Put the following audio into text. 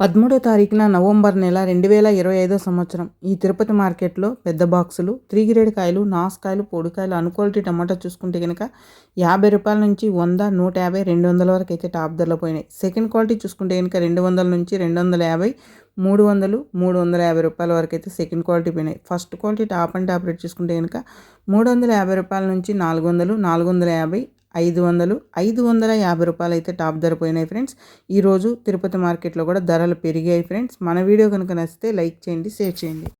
పదమూడో తారీఖున నవంబర్ నెల రెండు వేల ఇరవై ఐదో సంవత్సరం. ఈ తిరుపతి మార్కెట్లో పెద్ద బాక్సులు త్రీ గ్రేడ్ కాయలు నాసుకాయలు పొడికాయలు అనుక్వాలిటీ టమాటా చూసుకుంటే కనుక యాభై రూపాయల నుంచి వంద నూట యాభై రెండు వందల వరకు అయితే టాప్ ధరలో పోయినాయి. సెకండ్ క్వాలిటీ చూసుకుంటే కనుక రెండు వందల నుంచి రెండు వందల యాభై మూడు వందలు మూడు వందల యాభై రూపాయల వరకు అయితే సెకండ్ క్వాలిటీ పోయినాయి. First quality top and top rate చూసుకుంటే కనుక మూడు వందల యాభై రూపాయల నుంచి నాలుగు వందలు నాలుగు వందల యాభై ఐదు వందలు ఐదు వందల యాభై రూపాయలు అయితే టాప్ ధర పోయినాయి ఫ్రెండ్స్. ఈరోజు తిరుపతి మార్కెట్లో కూడా ధరలు పెరిగాయి ఫ్రెండ్స్. మన వీడియో కనుక నచ్చితే లైక్ చేయండి షేర్ చేయండి.